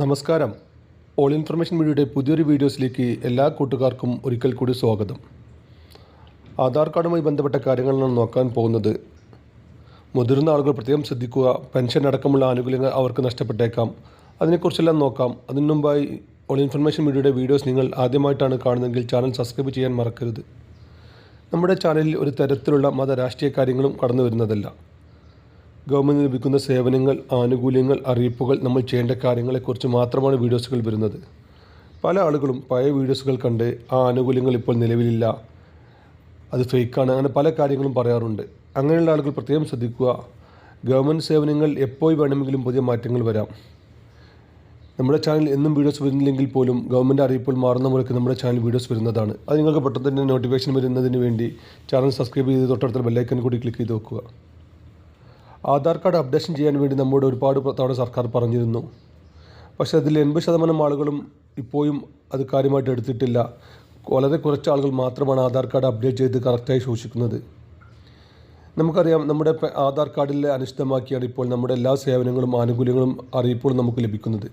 നമസ്കാരം. All information മീഡിയയുടെ പുതിയൊരു വീഡിയോസിലേക്ക് എല്ലാ കൂട്ടുകാർക്കും ഒരിക്കൽ കൂടി സ്വാഗതം. ആധാർ കാർഡുമായി ബന്ധപ്പെട്ട കാര്യങ്ങളാണ് നോക്കാൻ പോകുന്നത്. മുതിർന്ന ആളുകൾ പ്രത്യേകം ശ്രദ്ധിക്കുക. പെൻഷൻ അടക്കമുള്ള ആനുകൂല്യങ്ങൾ അവർക്ക് നഷ്ടപ്പെട്ടേക്കാം. അതിനെക്കുറിച്ചെല്ലാം നോക്കാം. അതിനു മുമ്പായി ഓൾ ഇൻഫർമേഷൻ മീഡിയയുടെ വീഡിയോസ് നിങ്ങൾ ആദ്യമായിട്ടാണ് കാണുന്നതെങ്കിൽ ചാനൽ സബ്സ്ക്രൈബ് ചെയ്യാൻ മറക്കരുത്. നമ്മുടെ ചാനലിൽ ഒരു തരത്തിലുള്ള മത രാഷ്ട്രീയ കാര്യങ്ങളും കടന്നു വരുന്നതല്ല ഗവൺമെന്റ് ലഭിക്കുന്ന സേവനങ്ങൾ ആനുകൂല്യങ്ങൾ അറിയിപ്പുകൾ നമ്മൾ ചെയ്യേണ്ട കാര്യങ്ങളെക്കുറിച്ച് മാത്രമാണ് വീഡിയോസുകൾ വരുന്നത്. പല ആളുകളും പഴയ വീഡിയോസുകൾ കണ്ട് ആ ആനുകൂല്യങ്ങൾ ഇപ്പോൾ നിലവിലില്ല. അത് ഫേക്കാണ്. അങ്ങനെ പല കാര്യങ്ങളും പറയാറുണ്ട്. അങ്ങനെയുള്ള ആളുകൾ പ്രത്യേകം ശ്രദ്ധിക്കുക. ഗവൺമെന്റ് സേവനങ്ങൾ എപ്പോൾ വേണമെങ്കിലും പുതിയ മാറ്റങ്ങൾ വരാം. നമ്മുടെ ചാനൽ എന്നും വീഡിയോസ് വരുന്നില്ലെങ്കിൽ പോലും ഗവൺമെന്റ് അറിയിപ്പോൾ മാറുന്ന മുറയ്ക്ക് നമ്മുടെ ചാനൽ വീഡിയോസ് വരുന്നതാണ്. അത് നിങ്ങൾക്ക് പെട്ടെന്ന് തന്നെ നോട്ടിഫിക്കേഷൻ വരുന്നതിന് വേണ്ടി ചാനൽ സബ്സ്ക്രൈബ് ചെയ്ത് തൊട്ടടുത്ത ബെല്ലൈക്കൻ കൂടി ക്ലിക്ക് ചെയ്ത് വെക്കുക. ആധാർ കാർഡ് അപ്ഡേഷൻ ചെയ്യാൻ വേണ്ടി നമ്മോട് ഒരുപാട് തവണ സർക്കാർ പറഞ്ഞിരുന്നു. പക്ഷേ അതിൽ എൺപത് ശതമാനം ആളുകളും ഇപ്പോഴും അത് കാര്യമായിട്ട് എടുത്തിട്ടില്ല. വളരെ കുറച്ച് ആളുകൾ മാത്രമാണ് ആധാർ കാർഡ് അപ്ഡേറ്റ് ചെയ്ത് കറക്റ്റായി സൂക്ഷിക്കുന്നത് നമുക്കറിയാം നമ്മുടെ ആധാർ കാർഡിലെ അനിശ്ചിതമാക്കിയാണ് ഇപ്പോൾ നമ്മുടെ എല്ലാ സേവനങ്ങളും ആനുകൂല്യങ്ങളും അറിയിപ്പുകളും നമുക്ക് ലഭിക്കുന്നത്.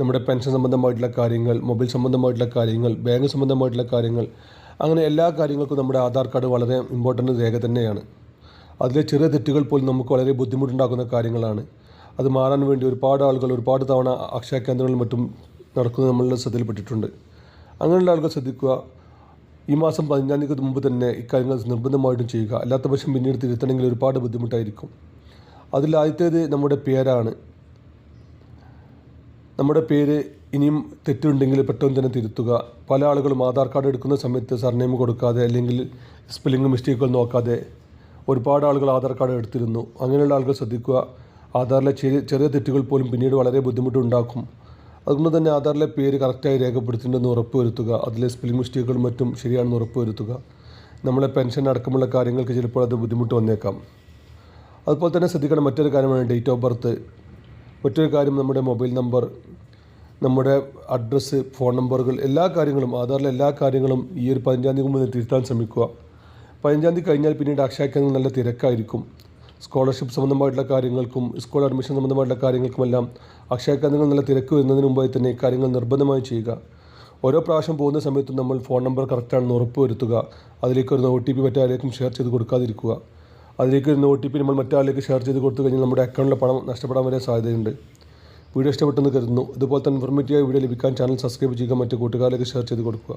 നമ്മുടെ പെൻഷൻ സംബന്ധമായിട്ടുള്ള കാര്യങ്ങൾ മൊബൈൽ സംബന്ധമായിട്ടുള്ള കാര്യങ്ങൾ ബാങ്ക് സംബന്ധമായിട്ടുള്ള കാര്യങ്ങൾ അങ്ങനെ എല്ലാ കാര്യങ്ങൾക്കും നമ്മുടെ ആധാർ കാർഡ് വളരെ ഇമ്പോർട്ടന്റ് രേഖ തന്നെയാണ്. അതിലെ ചെറിയ തെറ്റുകൾ പോലും നമുക്ക് വളരെ ബുദ്ധിമുട്ടുണ്ടാക്കുന്ന കാര്യങ്ങളാണ്. അത് മാറാൻ വേണ്ടി ഒരുപാട് ആളുകൾ ഒരുപാട് തവണ അക്ഷയ കേന്ദ്രങ്ങളിൽ മറ്റും നടക്കുന്നത് നമ്മളുടെ ശ്രദ്ധയിൽപ്പെട്ടിട്ടുണ്ട്. അങ്ങനെയുള്ള ആളുകൾ ശ്രദ്ധിക്കുക. ഈ മാസം പതിനഞ്ചാം തീയതിക്ക് മുമ്പ് തന്നെ ഇക്കാര്യങ്ങൾ നിർബന്ധമായിട്ടും ചെയ്യുക. അല്ലാത്ത പക്ഷം പിന്നീട് തിരുത്തണമെങ്കിൽ ഒരുപാട് ബുദ്ധിമുട്ടായിരിക്കും. അതിൽ ആദ്യത്തേത് നമ്മുടെ പേരാണ്. നമ്മുടെ പേര് ഇനിയും തെറ്റുണ്ടെങ്കിൽ പെട്ടെന്ന് തന്നെ തിരുത്തുക. പല ആളുകളും ആധാർ കാർഡ് എടുക്കുന്ന സമയത്ത് സർനെയിം കൊടുക്കാതെ അല്ലെങ്കിൽ സ്പെല്ലിംഗ് മിസ്റ്റേക്കുകൾ നോക്കാതെ ഒരുപാട് ആളുകൾ ആധാർ കാർഡ് എടുത്തിരുന്നു. അങ്ങനെയുള്ള ആളുകൾ ശ്രദ്ധിക്കുക. ആധാറിലെ ചെറിയ ചെറിയ തെറ്റുകൾ പോലും പിന്നീട് വളരെ ബുദ്ധിമുട്ടുണ്ടാക്കും. അതുകൊണ്ട് തന്നെ ആധാറിലെ പേര് കറക്റ്റായി രേഖപ്പെടുത്തിയിട്ടുണ്ടെന്ന് ഉറപ്പുവരുത്തുക. അതിലെ സ്പെല്ലിംഗ് മിസ്റ്റേക്കുകളും മറ്റും ശരിയാണെന്ന് ഉറപ്പുവരുത്തുക. നമ്മളെ പെൻഷൻ അടക്കമുള്ള കാര്യങ്ങൾക്ക് ചിലപ്പോൾ അത് ബുദ്ധിമുട്ട് വന്നേക്കാം. അതുപോലെ തന്നെ ശ്രദ്ധിക്കേണ്ട മറ്റൊരു കാര്യമാണ് ഡേറ്റ് ഓഫ് ബർത്ത്. മറ്റൊരു കാര്യം നമ്മുടെ മൊബൈൽ നമ്പർ നമ്മുടെ അഡ്രസ്സ് ഫോൺ നമ്പറുകൾ എല്ലാ കാര്യങ്ങളും ആധാറിലെ എല്ലാ കാര്യങ്ങളും ഈ ഒരു പതിനഞ്ചാം തീയതി മുമ്പ് തിരുത്താൻ ശ്രമിക്കുക. പതിനഞ്ചാം തീയതി കഴിഞ്ഞാൽ പിന്നീട് അക്ഷയ നല്ല തിരക്കായിരിക്കും. സ്കോളർഷിപ്പ് സംബന്ധമായിട്ടുള്ള കാര്യങ്ങൾക്കും സ്കൂൾ അഡ്മിഷൻ സംബന്ധമായിട്ടുള്ള കാര്യങ്ങൾക്കുമെല്ലാം അക്ഷയ കേന്ദ്രങ്ങൾ നല്ല തിരക്ക് വരുന്നതിന് മുമ്പായി തന്നെ കാര്യങ്ങൾ നിർബന്ധമായി ചെയ്യുക. ഓരോ പ്രാവശ്യം പോകുന്ന സമയത്തും നമ്മൾ ഫോൺ നമ്പർ കറക്റ്റാണെന്ന് ഉറപ്പ് വരുത്തുക അതിലേക്ക് ഒരു ഒ ടി പി മറ്റാരേക്കും ഷെയർ ചെയ്ത് കൊടുക്കാതിരിക്കുക. അതിലേക്ക് ഒരു ഒ ടി പി നമ്മൾ മറ്റാളിലേക്ക് ഷെയർ ചെയ്ത് കൊടുത്തു കഴിഞ്ഞാൽ നമ്മുടെ അക്കൗണ്ടിലെ പണം നഷ്ടപ്പെടാൻ വരെ സാധ്യതയുണ്ട്. വീഡിയോ ഇഷ്ടപ്പെട്ടെന്ന് കരുതുന്നു. ഇതുപോലെ തന്നെ ഇൻഫോർമേറ്റീവായ വീഡിയോ ലഭിക്കാൻ ചാനൽ സബ്സ്ക്രൈബ് ചെയ്യുക മറ്റു കൂട്ടുകാരിലേക്ക് ഷെയർ ചെയ്ത് കൊടുക്കുക.